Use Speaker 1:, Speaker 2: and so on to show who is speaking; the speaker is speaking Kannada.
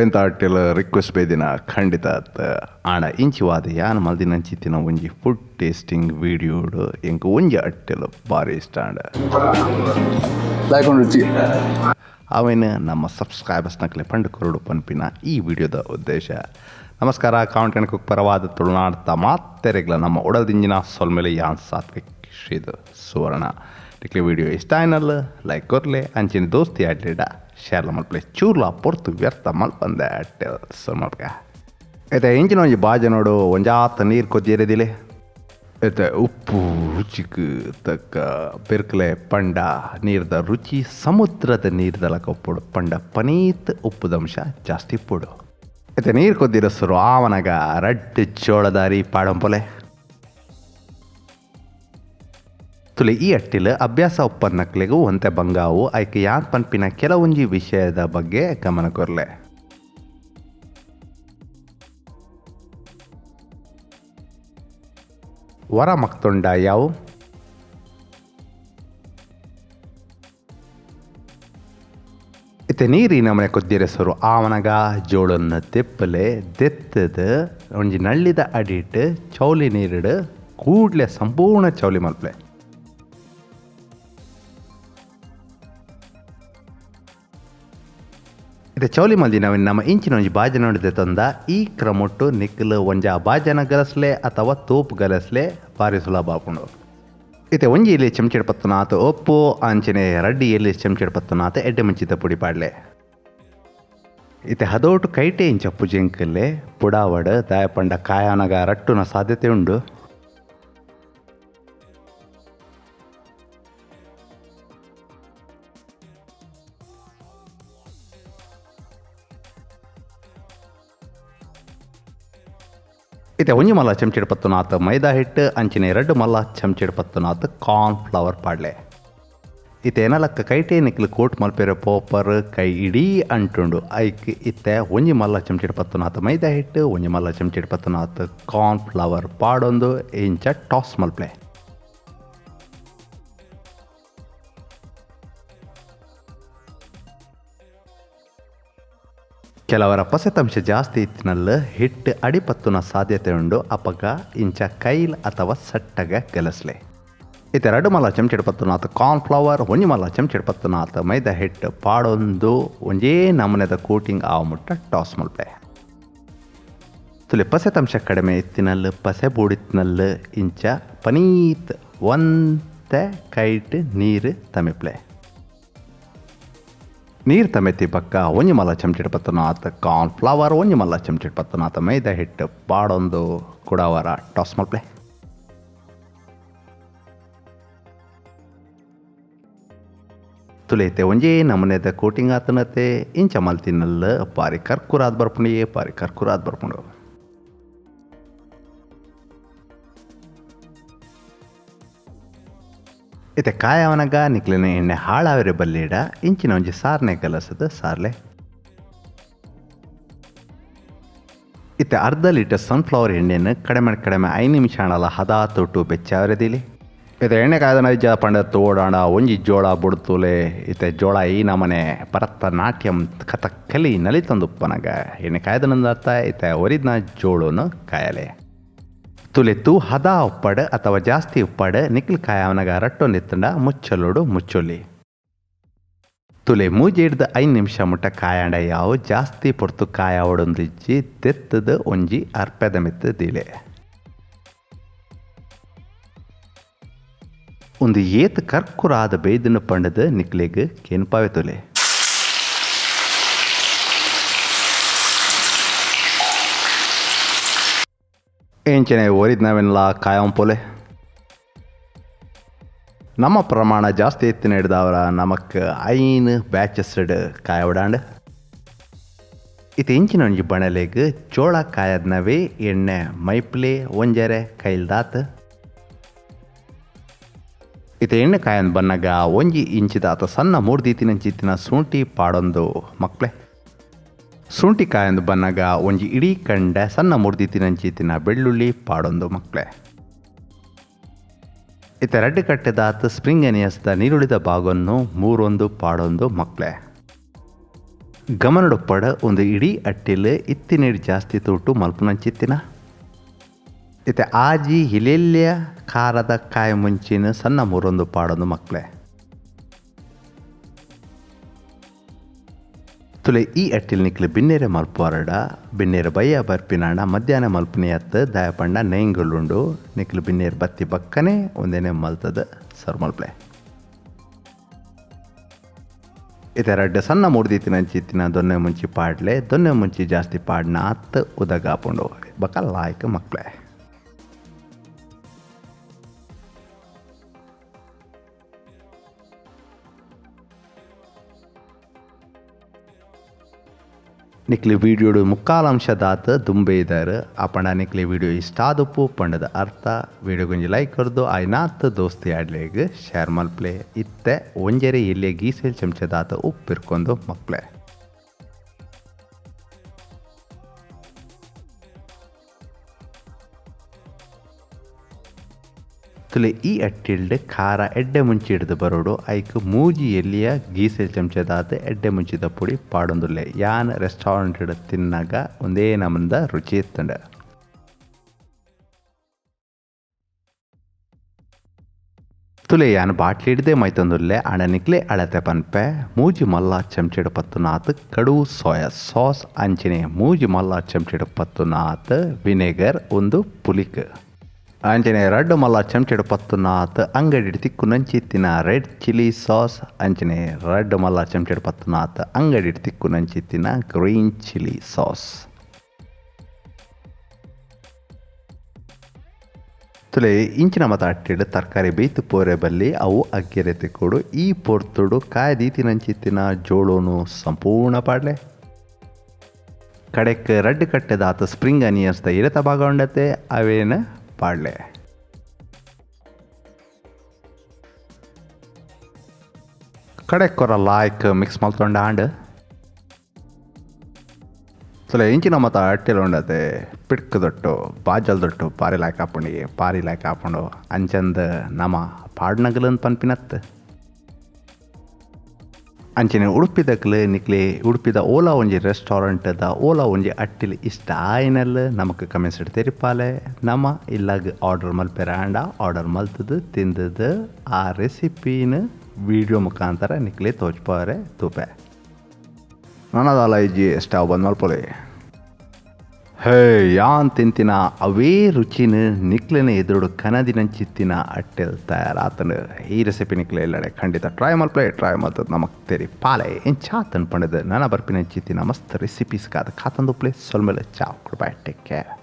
Speaker 1: ಎಂತ ಅಟ್ಟಿಲ್ಲ ರಿಕ್ವೆಸ್ಟ್ ಬೇದಿನ ಖಂಡಿತ ಅತ್ತ. ವಾದ ಯಾನ ಮಲ್ದಿನ ಮಲ್ದಿನಂಚಿತ್ತಿನ ಒಂಜಿ ಫುಡ್ ಟೇಸ್ಟಿಂಗ್ ವಿಡಿಯೋಡು ಎಂಕ್ ಒಂಜಿ ಅಟ್ಟಿಲ್ಲ ಭಾರಿ ಇಷ್ಟ ಆಂಡ ಅವೇನು ನಮ್ಮ ಸಬ್ಸ್ಕ್ರೈಬರ್ಸ್ನಕ್ಲೆ ಪಂಡು ಕೊರಡು ಪನ್ಪಿನ ಈ ವಿಡಿಯೋದ ಉದ್ದೇಶ. ನಮಸ್ಕಾರ ಕಾಂಟೆಂಟ್ ಕುಕ್ ಪರವಾದ ತುಳುನಾಡ್ತ ಮಾತೆರೆಗ್ಲ ನಮ್ಮ ಒಡದಿಂಜಿನ ಸೊಲ್ಮೇಲೆ ಯಾನ್ ಸಾತ್ವಿಕ್ ಶ್ರೀದು ಸುವರ್ಣ. ಇಟ್ಲಿ ವಿಡಿಯೋ ಇಷ್ಟ ಆಯ್ನಲ್ಲ ಲೈಕ್ ಕೊರ್ಲೆ ಅಂಚಿನ ದೋಸ್ತಿ ಅಡ್ಲಿಡ ಶೇರ್ಲ ಮಲ್ಪಲೆ ಚೂರ್ಲ ಪೊರ್ತು ವ್ಯರ್ಥ ಮಲ್ಪಂದೆ ಅಟ್ಟೆ ಸೊಲ್ಮಲ್ಕ ಐತೆ ಇಂಚಿನ ಒಂಜಿ ಬಾಜ ನೋಡು ಒಂಜಾತ ನೀರು ಕೊದ್ದಿರದಿಲೆ ಐತೆ ಉಪ್ಪು ರುಚಿಗೆ ತಕ್ಕ ಬೆರ್ಕಲೆ ಪಂಡ ನೀರ್ದ ರುಚಿ ಸಮುದ್ರದ ನೀರ್ದಲ ಕೊಪ್ಪುಡು ಪಂಡ ಪನೀತ್ ಉಪ್ಪುದಂಶ ಜಾಸ್ತಿ ಪುಡು ಐತೆ ನೀರು ಕೊದ್ದಿರಸರು ಆವನಗ ರಡ್ ಚೋಳದಾರಿ ಪಾಡಂಪೊಲೆ ತುಲೆ ಈ ಅಟ್ಟಿಲ್ ಅಭ್ಯಾಸ ಒಪ್ಪನ್ನಕ್ಲೆಗೂ ಒಂತೆ ಬಂಗಾವು, ಆಯ್ಕೆ ಯಾನ್ ಪನ್ಪಿನ ಕೆಲವೊಂಜಿ ವಿಷಯದ ಬಗ್ಗೆ ಗಮನ ಕೊರ್ಲೆ. ವರ ಮಕ್ತೊಂಡ ಯಾವು? ಇತ್ತೆ ನೀರಿ ನಮನೆ ಕೊದ್ದಿರಸರು ಆವನಗ, ಜೋಳನ್ನ ತೆಪ್ಪಲೆ, ದೆತ್ತದ ಒಂಜಿ ನಳ್ಳಿದ ಅಡಿಟ್, ಚೌಲಿ ನೀರಿಡು, ಕೂಡ್ಲೆ ಸಂಪೂರ್ಣ ಚೌಲಿ ಮಲ್ಪಲೆ. ಇದು ಚೌಲಿ ಮಲ್ದಿ ನಾವಿನ್ ನಮ್ಮ ಇಂಚಿನ ಒಂಜಿ ಬಾಜ ನೋಡಿದೆ ತಂದ. ಈ ಕ್ರಮೊಟ್ಟು ನಿಕ್ಕಲು ಒಂಜ ಬಾಜನ ಗಲಸ್ಲೆ ಅಥವಾ ತೋಪು ಗಲಸ್ಲೆ ಬಾರಿ ಸುಲಭ ಆಪುಂಡು. ಇತ್ತೆ ಒಂಜಿ ಇಲ್ಲಿ ಚಮಚೆಡ್ ಪತ್ತನಾಥ ಒಪ್ಪು, ಅಂಚನೆ ರಡ್ಡಿ ಎಲ್ಲಿ ಚಮಚೆಡ್ ಪತ್ತನಾಥ ಎಡ್ಡೆ ಮುಂಚಿತ ಪುಡಿ ಪಾಡ್ಲೆ. ಇತ್ತೆ ಹದೋಟು ಕೈಟೆ ಇಂಚ ಪುಜೆಂಕಲ್ಲೆ ಪುಡಾವಡ ದಾಯಪಂಡ ಕಾಯಾನಗ ರಟ್ಟುನ ಸಾಧ್ಯತೆ ಉಂಡು. ಇತ್ತೆ ಒಂಜಿ ಮಲ್ಲ ಚಮಚೆಡ್ ಪತ್ತನಾಥ ಮೈದಾ ಹಿಟ್ಟು, ಅಂಚಿನ ಎರಡು ಮಲ್ಲ ಚಮಚೆಡ್ ಪತ್ತನಾಥ ಕಾರ್ನ್ ಫ್ಲವರ್ ಪಾಡ್ಲೆ. ಇತ್ತೆ ಏನಲಕ್ಕ ಕೈಟೆ ನಿಕ್ಲು ಕೋಟ್ ಮಲ್ಪೆರೆ ಪೋಪರ್, ಕೈ ಇಡೀ ಅಂಟುಂಡು. ಐಕ್ ಇತ್ತೆ ಒಂಜಿ ಮಲ್ಲ ಚಮಚೆಡ್ ಪತ್ತನಾಥ ಮೈದಾ ಹಿಟ್ಟು ಒಂಜಿ ಮಲ್ಲ ಚಮಚೆಡ್ ಪತ್ತನಾಥ ಕಾರ್ನ್ ಫ್ಲವರ್ ಪಾಡೊಂದು, ಇಂಚ ಟಾಸ್ ಮಲ್ಪಲೆ. ಕೆಲವರ ಪಸೆತಂಶ ಜಾಸ್ತಿ ಇತ್ತಿನಲ್ಲ ಹಿಟ್ಟು ಅಡಿಪತ್ತುನ ಸಾಧ್ಯತೆ ಉಂಡು ಅಪಗ ಇಂಚ ಕೈಲ್ ಅಥವಾ ಸಟ್ಟಗ ಕೆಲಸ್ಲೆ. ಇತ್ತೆರಡು ಮಲ ಚಮಚೆಡ್ ಪತ್ತುನಾಥ ಕಾರ್ನ್ ಫ್ಲವರ್ ಒಂಜಿ ಮಲ ಚಮಚೆಡ್ ಆತ ಮೈದಾ ಹಿಟ್ಟು ಪಾಡೊಂದು ಒಂಜೇ ನಮನೆದ ಕೋಟಿಂಗ್ ಆವ ಮುಟ್ಟ ಟಾಸ್ ಮಲ್ಪೆ. ತುಲೆ ಪಸೆತಂಶ ಕಡಿಮೆ ಇತ್ತಿನಲ್ಲ, ಪಸೆ ಬೂಡಿತ್ನಲ್ಲ ಇಂಚ ಪನೀತ್ ಒಂತೆ ಕೈಟ್ ನೀರು ತಮಿಪ್ಲೆ. ನೀರು ತಮೆತಿ ಪಕ್ಕ ಒಂಜಿ ಮಲ್ಲ ಚಮಚಿಡ್ ಪತ್ತನ ಆತ ಕಾರ್ನ್ ಫ್ಲವರ್ ಒಂಜಿ ಮಲ್ಲ ಚಮಚಿಡ್ ಪತ್ತನ ಆತ ಮೈದಾ ಹಿಟ್ಟು ಪಾಡೊಂದು ಕುಡಾವರ. ಟಾಸ್ ಮಲ್ಪ್ಲೆ ತುಲೇತೆ ಒಂಜಿ ನಮನೆದ ಕೋಟಿಂಗ್ ಆತನತೆ, ಇಂಚ ಮಲ್ತಿನಲ್ಲ ಪಾರಿ ಕರ್ಕುರಾದ್ ಬರ್ಪುಂಡಿಯೇ ಪಾರಿ ಕರ್ಕುರಾದ್ ಬರ್ಪುಂಡು ಇತ್ತೆ ಕಾಯವನಗ ನಿಕ್ಲಿನ ಎಣ್ಣೆ ಹಾಳಾವಿರೆ ಬಲ್ಲಿಡ, ಇಂಚಿನ ಒಂಜಿ ಸಾರ್ನೆ ಕಲಸದ ಸಾರ್ಲೆ. ಇತ್ತೆ ಅರ್ಧ ಲೀಟರ್ ಸನ್ಫ್ಲವರ್ ಎಣ್ಣೆಯನ್ನು ಕಡಿಮೆ ಕಡಿಮೆ ಐದು ನಿಮಿಷ ಹಣಲ ಹದ ತೊಟ್ಟು ಬೆಚ್ಚಾವರೆದಿಲಿ ಇದು ಎಣ್ಣೆ ಕಾಯ್ದ ನೈಜ ಪಂಡ ತೋಡಾಣ ಒಂಜಿ ಜೋಳ ಬುಡ್ತುಲೆ ಇತ್ತೆ ಜೋಳ ಈ ನಮನೆ ಪರತ್ತ ನಾಟ್ಯಂ ಕಥಕ್ಕಲಿ ನಲಿತಂದುಪ್ಪನಗ. ಎಣ್ಣೆ ಕಾಯ್ದನಂದರ್ಥ ಇತ್ತೆ ಒರಿದ್ನ ಜೋಳನ ಕಾಯಲೆ. ತುಲೆತ್ತು ಹದ ಉಪ್ಪಡ ಅಥವಾ ಜಾಸ್ತಿ ಉಪ್ಪಡ ನಿಕ್ಲ್ ಕಾಯಾವನಗ ರಟ್ಟೊ ನಿತ್ತಂಡ ಮುಚ್ಚಲೋಡು, ಮುಚ್ಚೊಲಿ. ತುಲೆ ಮೂಜಿ ಹಿಡ್ದು ಐದು ನಿಮಿಷ ಮುಟ್ಟ ಕಾಯಾಂಡ ಯಾವು, ಜಾಸ್ತಿ ಪೊರ್ತು ಕಾಯ ಒಡೊಂದಿಜ್ಜಿ, ತೆತ್ತದ ಒಂಜಿ ಅರ್ಪೆದ ಮಿತ್ತ ದಿಲೆ ಒಂದು ಏತ್ ಕರ್ಕುರಾದ ಬೇಯ್ದನ ಪಂಡದ ನಿಕ್ಲೆಗ್ ಕೆನ್ಪಾವೆ ತುಲೆ ಏಂಚನೆ ಓರಿದ್ ಕಾಯಂ ಪೊಲೆ? ನಮ್ಮ ಪ್ರಮಾಣ ಜಾಸ್ತಿ ಎತ್ತಿನ ಹಿಡ್ದವ್ರ ನಮಕ್ ಐನ್ ಬ್ಯಾಚಸ್ ಕಾಯ ಉಡಾಂಡ್ ಇದು ಇಂಚಿನ ಒಂಜಿ ಬಣಲೆಗ್ ಜೋಳ ಕಾಯದ್ನವೇ ಎಣ್ಣೆ, ಮೈಪ್ಲೆ, ಒಂಜರೆ ಕೈಲ್ದಾತ್ ಇತ್ತು ಎಣ್ಣೆ ಕಾಯನ್ ಬನ್ನಗ ಒಂಜಿ ಇಂಚಿದಾತ ಸಣ್ಣ ಮೂರು ದೀತಿನ ಚಿತ್ತಿನ ಸೂಂಟಿ ಪಾಡೊಂದು ಮಕ್ಳೆ ಶುಂಠಿ ಕಾಯಂದು ಬನ್ನಗ ಒಂಜಿ ಇಡೀ ಕಂಡ ಸಣ್ಣ ಮೂರ್ದಿತ್ತಿನ ಚೀತಿನ ಬೆಳ್ಳುಳ್ಳಿ ಪಾಡೊಂದು ಮಕ್ಳೆ. ಇತ್ತ ರೆಡ್ ಕಟ್ಟೆದಾತ ಸ್ಪ್ರಿಂಗ್ ಎನಿಯಸ್ದ ನೀರುಳಿದ ಭಾಗವನ್ನು ಮೂರೊಂದು ಪಾಡೊಂದು ಮಕ್ಲೆ ಗಮನಡು ಪಡ ಒಂದು ಇಡೀ ಅಟ್ಟಿಲ್ ನೀರು ಜಾಸ್ತಿ ತೂಟು ಮಲ್ಪನಂಚಿತ್ತಿನ ಇತ್ತೆ ಆಜಿ ಹಿಲೆಲ್ಯ ಖಾರದ ಕಾಯಿ ಮುಂಚಿನ ಸಣ್ಣ ಮೂರೊಂದು ಪಾಡೊಂದು ಮಕ್ಕಳೇ ತುಲೆ ಈ ಅಟ್ಟಿಲ್ ನಿಕ್ಲೆ ಬಿನ್ನೇರೆ ಮಲ್ಪುವರಡ. ಬಿನ್ನೇರೆ ಬಯ್ಯ ಬರ್ಪಿನಾಂಡ ಮಧ್ಯಾಹ್ನ ಮಲ್ಪನಿ ಅತ್ತ ದಾಯಪಂಡ ನೈಂಗುಳ್ಳುಂಡು ನಿಕ್ಲು ಬಿನ್ನೇರು ಬತ್ತಿ ಬಕ್ಕನೆ, ಒಂದೇನೆ ಮಲ್ತದ. ಸರ್ ಮಲ್ಪ್ಲೆ. ಇದೆರಡು ಸಣ್ಣ ಮೂಡ್ದಿತ್ತಿನ ಚಿತ್ತಿನ ದೊನ್ನೆ ಮುಂಚಿ ಪಾಡ್ಲೆ, ದೊನ್ನೆ ಮುಂಚಿ ಜಾಸ್ತಿ ಪಾಡ್ನ ಅತ್ತ ಉದಗಾಪುಂಡು. ಬಕ್ಕ ಲಾಯ್ಕ ಮಕ್ಳೆ. ನಿಕ್ಲಿ ವಿಡಿಯೋಡು ಮುಕ್ಕಾಲಾಂಶದಾತ ದುಂಬೆ ಇದ್ದಾರೆ ಆ ಪಂಡ ನಿಕ್ಲಿ ವಿಡಿಯೋ ಇಷ್ಟ ಆದಪ್ಪು ಪಂಡದ ಅರ್ಥ, ವಿಡಿಯೋ ಗುಂಜಿ ಲೈಕ್ ಕೊರ್ದು ಆಯ್ನಾತ್ ದೋಸ್ತಿ ಆಡ್ಲೆಗ್ ಶೇರ್ ಮಲ್ಪ್ಲೆ ಇತ್ತೆ, ಒಂಜೆರೆ ಇಲ್ಲೇ ಗೀಸೆಲ್ ಚಮಚದಾತ ಉಪ್ಪಿರ್ಕೊಂಡು ಮಕ್ಳೆ. ತುಲೆ ಈ ಅಟ್ಟಿಲ್ಡ್ ಖಾರ ಎಡ್ಡೆ ಮುಂಚಿ ಹಿಡಿದು ಬರೋಡು. ಐಕ್ ಮೂಜಿ ಎಲ್ಲಿಯ ಗೀಸೆಲ್ ಚಮಚದಾದ ಎಡ್ಡೆ ಮುಂಚಿದ ಪುಡಿ ಪಾಡೊಂದುಲ್ಲೆ. ಯಾನ್ ರೆಸ್ಟೋರೆಂಟ್ ಹಿಡಿದು ತಿನ್ನಾಗ ಒಂದೇ ನಮಂದ ರುಚಿ ಇತ್ತಂಡ. ತುಲೆ ಯಾನ್ ಬಾಟ್ಲಿ ಹಿಡ್ದೆ ಮೈತಂದುಲ್ಲೆ. ಅಣನಿಕ್ಲೆ ಅಳತೆ ಪನ್ಪೆ. ಮೂಜಿ ಮಲ್ಲ ಚಮಚಿಡ ಪತ್ತುನಾತ್ ಕಡು ಸೋಯಾ ಸಾಸ್ ಅಂಚಿನೆ. ಮೂಜಿ ಮಲ್ಲ ಚಮಚಿಡ ಪತ್ತುನಾತ್ ವಿನೆಗರ್ ಒಂದು ಪುಲಿಕ್. ಅಂಚನೆ ರಡ್ಡು ಮಲ್ಲ చెంచడు ಪತ್ತು అంగడి ಅಂಗಡಿ ತಿಕ್ಕು ನಂಚಿತ್ತಿನ ರೆಡ್ ಚಿಲ್ಲಿ ಸಾಸ್. ಅಂಚನೆ ರಡ್ಡು ಮಲ್ಲ ಚಮಚೆಡು ಪತ್ತು ನಾತ್ ಅಂಗಡಿ ತಿಕ್ಕು ನಂಚಿತ್ತಿನ ಗ್ರೀನ್ ಚಿಲ್ಲಿ ಸಾಸ್. ತುಲೆ ಇಂಚಿನ ಮತ ಅಟ್ಟಿಡು ತರಕಾರಿ ಬೇಯ್ತು ಪೋರೆ ಬಲ್ಲಿ ಅವು ಅಗ್ಗೆರೆ ತಿಕ್ಕೋಡು ಈ ಪೊರ್ತುಡು ಕಾಯಿ ದೀತಿನಂಚಿತ್ತಿನ ಜೋಳೋನು ಸಂಪೂರ್ಣ ಪಾಡ್ಲೆ. ಕಡೆಕ್ ರಡ್ಡು ಕಟ್ಟೆದಾತ ಸ್ಪ್ರಿಂಗ್ ಅನಿಯನ್ಸ್ದ ಇರತ ಭಾಗ ಉಂಡತೆ, ಅವೇನ? ಪಾಡ್ಲೆ ಕಡೆ ಕೊರ ಲಾಯ್ಕ್ ಮಿಕ್ಸ್ ಮಲ್ತೊಂಡ ಆಂಡ್ ಸಲ ಇಂಚಿನ ಮತ ಅಟ್ಟೆಲ್ ಉಂಡತೆ, ಪಿಡ್ಕ್ ದೊಟ್ಟು, ಬಾಜಲ್ ದೊಟ್ಟು, ಪಾರಿ ಲಾಯ್ಕ್ ಹಾಪುಂಡಿ ಪಾರಿ ಲಾಯ್ಕ್ ಹಾಪುಂಡು ಅಂಚಂದ ನಮ ಪಾಡ್ನಗಲನ್ ಪನ್ಪಿನತ್ ಅಂಚನೆ ಉಡುಪಿದಕ್ಲೆ ನಿಕ್ಲೆ ಉಡುಪಿದ ಓಲಾ ಒಂಜಿ ರೆಸ್ಟೋರೆಂಟ್ದ ಓಲಾ ಒಂಜಿ ಅಟ್ಟಿಲ್ ಇಷ್ಟ ಆಯ್ನಲ್. ನಮಕ್ ಕಮೆಂಟ್ಸ್ ತೆರಿಪಾಲೆ ನಮ ಇಲ್ಲಾಗ ಆರ್ಡರ್ ಮಲ್ಪೆರ ಆಂಡ ಆರ್ಡರ್ ಮಲ್ತದು, ತಿಂದದ ಆ ರೆಸಿಪಿನ ವಿಡಿಯೋ ಮುಖಾಂತರ ನಿಕ್ಲೆ ತೋಚ್ಪಾರೆ ತೂಪೆ. ನನ್ನದಲ್ಲ ಇಜ್ಜಿ ಸ್ಟಾವ್ ಬಂದ್ ಮಲ್ಪೊಲೆ. ಹೇ, ಯಾನ್ ತಿಂತಿನ, ಅವೇ ರುಚಿನ ನಿಕ್ಲಿನ ಎದುರು ಕನದಿನ ಕನದಿನಂಚಿತ್ತಿನ ಅಟ್ಟೆಲ್ ತಯಾರಾತನ. ಈ ರೆಸಿಪಿ ನಿಕ್ಲೆ ಎಲ್ಲಡೆ ಖಂಡಿತ ಟ್ರೈ ಮಲ್ಪ್ಲೆ ಟ್ರೈ ಮಾಡ್ತದ ನಮಗೆ ತೆರಿ. ಪಾಲೆ, ಏನ್ ಚಾತನ್ ಪಂಡದ? ನನ್ನ ಬರ್ಪಿನ ಚಿತ್ತಿನ ಮಸ್ತ್ ರೆಸಿಪೀಸ್ ಕಾದ ಖಾತಂದು ಪ್ಲೇ ಸೊಲ್ಮೇಲೆ ಚಾ ಕೊಡ್ಬಾಯ್ ಟೇಕ್ ಕೇರ್